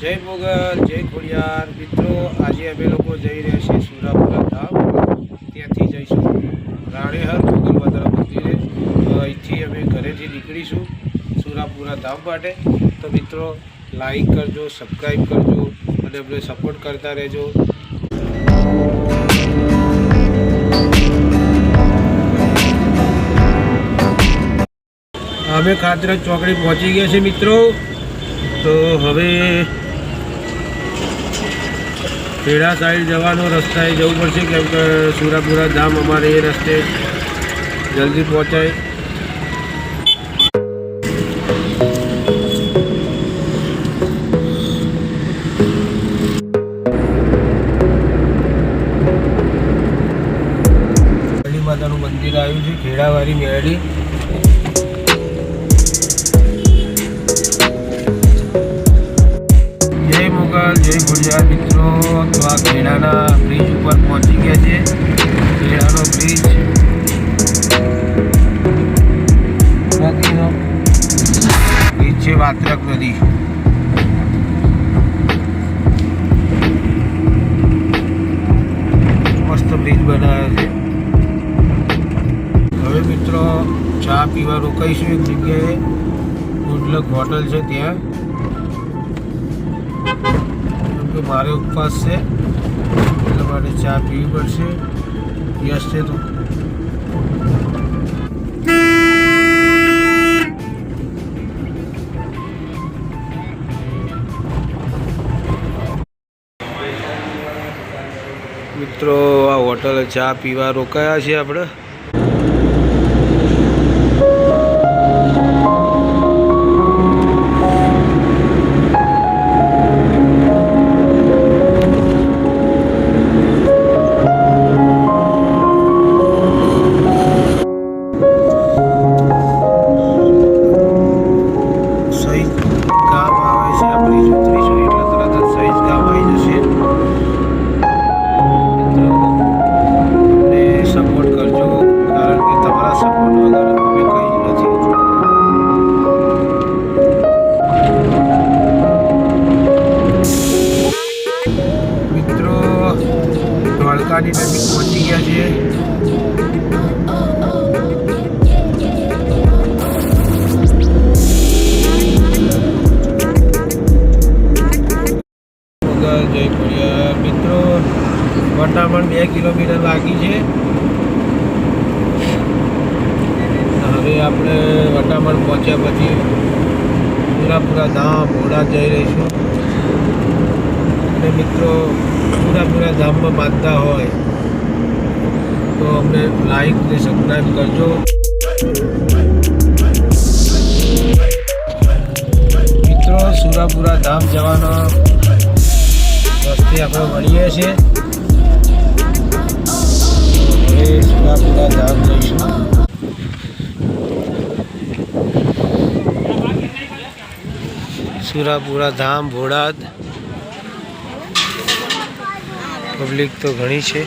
જય ભોગલ જય ખોડિયાર. મિત્રો, આજે અમે લોકો જઈ રહ્યા છીએ સુરાપુરા ધામ. ત્યાંથી જઈશું. રાણેહર માતાના મંદિરે. તો અહીંથી અમે ઘરેથી નીકળીશું સુરાપુરા ધામ માટે. તો મિત્રો લાઈક કરજો સબસ્ક્રાઈબ કરજો અને અમને સપોર્ટ કરતા રહેજો. અમે ખાતરજ ચોકડી પહોંચી ગયા છે મિત્રો. તો હવે ખેડા સાઈડ જવાનો રસ્તાએ જવું પડશે કેમ કે સુરાપુરા ધામ અમારે એ રસ્તે જલ્દી પહોંચાય. માતાનું મંદિર આવ્યું છે ખેડાવાળી મેળી. મુગલ જય ગુજરાત મિત્રો. તો આ ખેડાના બ્રિજ ઉપર પહોંચી ગયા છે. ખેડાનો બ્રિજ નદીનો બ્રિજ છે વાત્રક નદી. મસ્ત બ્રિજ બનાવ્યો છે. હવે મિત્રો ચા પીવા રોકાઈશું એક જગ્યાએ. ગુડલક હોટલ છે ત્યાં. મારે ઉપવાસ છે. એટલે મારે ચા પીવી પડશે. યસ છે તો. મિત્રો, આ હોટલે ચા પીવા રોકાયા છીએ આપણે. જય ખોડિયાર મિત્રો વટામણ બે કિલોમીટર બાકી છે. હવે આપણે વટામણ પહોંચ્યા પછી પૂરાપૂરા ધામ ઘોડા જઈ રહીશું. અને મિત્રો, પૂરાપૂરા ધામમાં માનતા હોય તો અમને લાઈક અને સબસ્ક્રાઈબ કરજો. મિત્રો, સુરાપુરા ધામ જવાનો રસ્તે આપણે મળીએ છીએ. હવે સુરાપુરા ધામ સુરાપુરા ધામ, ભોળાદ. પબ્લિક તો ઘણી છે.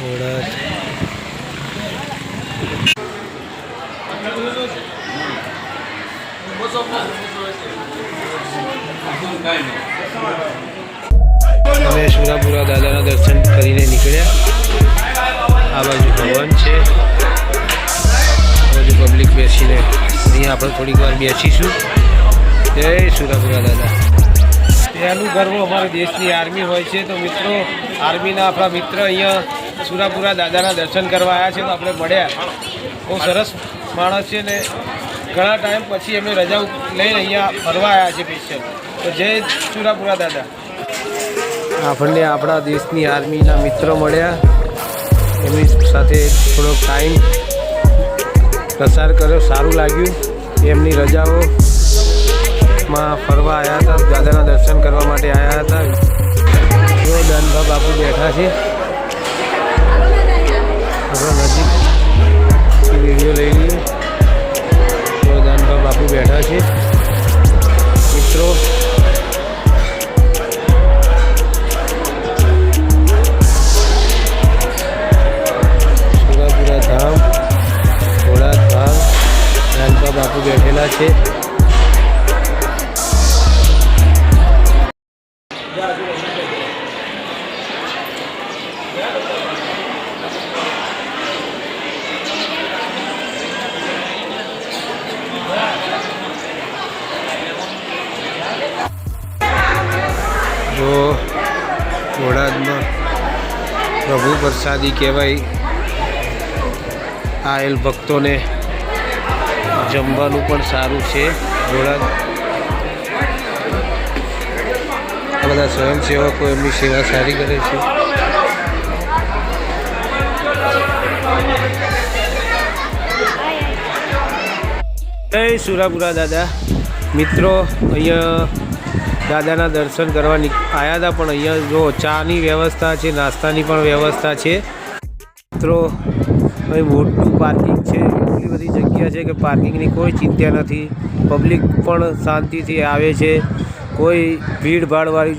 હલકા અમે સુરાપુરા દાદાના દર્શન કરીને નીકળ્યા. આ બાજુ ભવન છે. બાજુ પબ્લિક બેસીને અહીંયા આપણે થોડીક વાર બેસીશું. જય સુરાપુરા દાદા. પહેલું ગર્વ અમારા દેશની આર્મી હોય છે. તો મિત્રો, આર્મીના આપણા મિત્ર અહીંયા સુરાપુરા દાદાના દર્શન કરવા આવ્યા છે તો આપણે મળ્યા. બહુ સરસ માણસ છે ને ઘણા ટાઈમ પછી એમને રજા લઈને અહીંયા ફરવા આવ્યા છે સ્પેશિયલ તો જય ચુરાપુરા દાદા. આપણને આપણા દેશની આર્મીના મિત્રો મળ્યા. એમની સાથે થોડોક ટાઈમ પસાર કર્યો. સારું લાગ્યું. એમની રજાઓમાં ફરવા આવ્યા હતા. દાદાના દર્શન કરવા માટે આવ્યા હતા. જો દાનભા બાપુ બેઠા છે. નજીક વીડિયો લઈ લઈએ. જો દાનભા બાપુ બેઠા છે. જો બોટાદમાં પ્રભુ પ્રસાદી કહેવાય, આયેલ ભક્તોને જમવાનું પણ સારું છે આ બધા સ્વયંસેવકો એમની સેવા સારી કરે છે. જય સુરાપુરા દાદા. મિત્રો, અહીંયા દાદાના દર્શન કરવા આવ્યા હતા, પણ અહીંયા જો ચાની વ્યવસ્થા છે, નાસ્તાની પણ વ્યવસ્થા છે. મિત્રો અહીં મોટું પાર્કિંગ છે, એટલી બધી જગ્યા છે કે પાર્કિંગની કોઈ ચિંતા નથી. પબ્લિક પણ શાંતિથી આવે છે. કોઈ ભીડભાડવાળી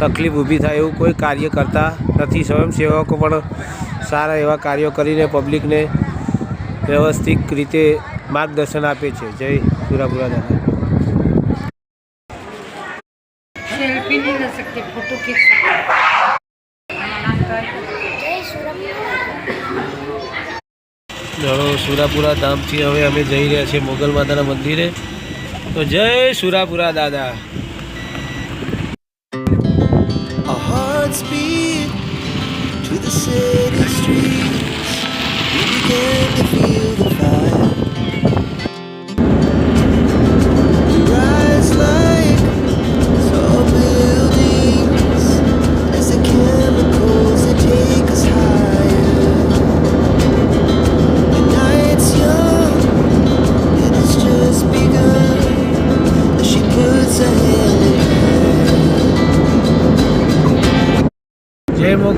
તકલીફ ઊભી થાય એવું કોઈ કાર્ય કરતા નથી. સ્વયંસેવકો પણ સારા એવા કાર્યો કરીને પબ્લિકને વ્યવસ્થિત રીતે માર્ગદર્શન આપે છે જય સુરાપુરા દાદા सेल्फी नहीं ले सकते फोटो खींच सकते ચલો સુરાપુરા ધામથી હવે અમે જઈ રહ્યા છીએ મોગલ માતાના મંદિરે તો જય સુરાપુરા દાદા Our hearts beat to the Thank you.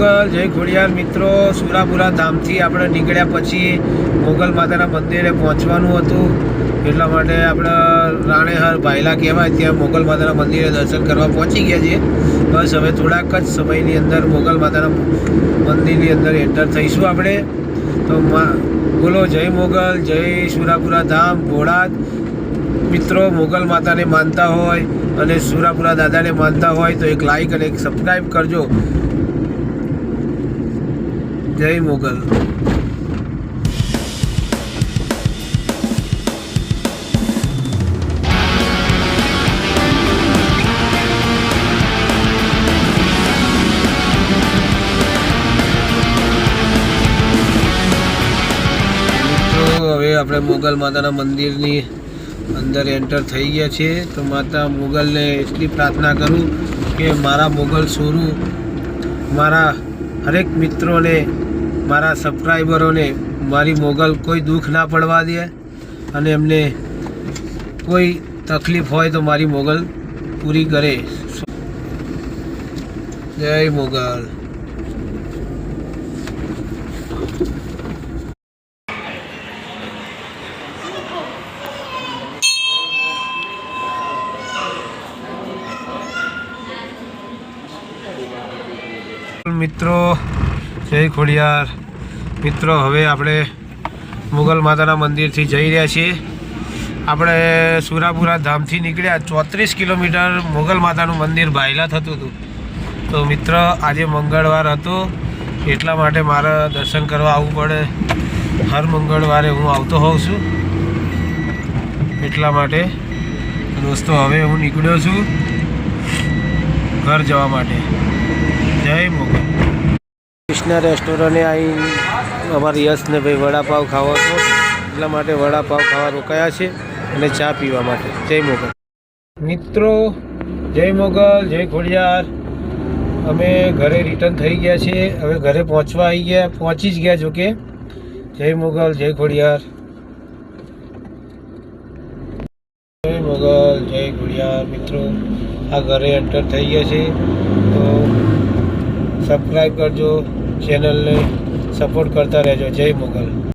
Mughal જય ખોડિયાર મિત્રો, સુરાપુરા ધામથી આપણે નીકળ્યા પછી મોગલ માતાના મંદિરે પહોંચવાનું હતું. એટલા માટે આપણે રાણેહર ભાયલા કહેવાય, ત્યાં મોગલ માતાના મંદિરે દર્શન કરવા પહોંચી ગયા છીએ. બસ હવે થોડાક જ સમયની અંદર મોગલ માતાના મંદિરની અંદર એન્ટર થઈશું આપણે. તો બોલો, જય મોગલ, જય સુરાપુરા ધામ ભોળાદ મિત્રો, મોગલ માતાને માનતા હોય અને સુરાપુરા દાદાને માનતા હોય તો એક લાઈક અને એક સબસ્ક્રાઈબ કરજો. જય મોગલ. હવે આપણે મોગલ માતાના મંદિરની અંદર એન્ટર થઈ ગયા છીએ. તો માતા મોગલને એટલી પ્રાર્થના કરું કે મારા મોગલ સોરું મારા હરેક મિત્રોને મારા સબસ્ક્રાઈબરોને મારી મોગલ કોઈ દુઃખ ના પડવા દે અને એમને કોઈ તકલીફ હોય તો મારી મોગલ પૂરી કરે. જય મોગલ. મિત્રો જય ખોડિયાર. મિત્રો, હવે આપણે મુગલ માતાના મંદિરથી જઈ રહ્યા છીએ. આપણે સુરાપુરા ધામથી નીકળ્યા, ચોત્રીસ કિલોમીટર મુગલ માતાનું મંદિર ભાયલા થતું હતું. તો મિત્ર, આજે મંગળવાર હતો. એટલા માટે મારે દર્શન કરવા આવવું પડે. હર મંગળવારે હું આવતો હોઉં છું. એટલા માટે દોસ્તો, હવે હું નીકળ્યો છું ઘર જવા માટે. જય મોગલ. કૃષ્ણ રેસ્ટોરન્ટે આવી અમારા યશને ભાઈ વડાપાવ ખાવા હતો એટલા માટે વડાપાવ ખાવા રોકાયા છે અને ચા પીવા માટે. જય મોગલ. મિત્રો, જય મોગલ, જય ખોડિયાર અમે ઘરે રિટર્ન થઈ ગયા છીએ હવે ઘરે પહોંચવા આવી ગયા, પહોંચી જ ગયા જોકે જય મોગલ, જય ખોડિયાર જય મોગલ, જય ખોડિયાર મિત્રો, આ ઘરે એન્ટર થઈ ગયા છે. તો સબસ્ક્રાઈબ કરજો ચેનલને સપોર્ટ કરતા રહેજો. જય મોગલ.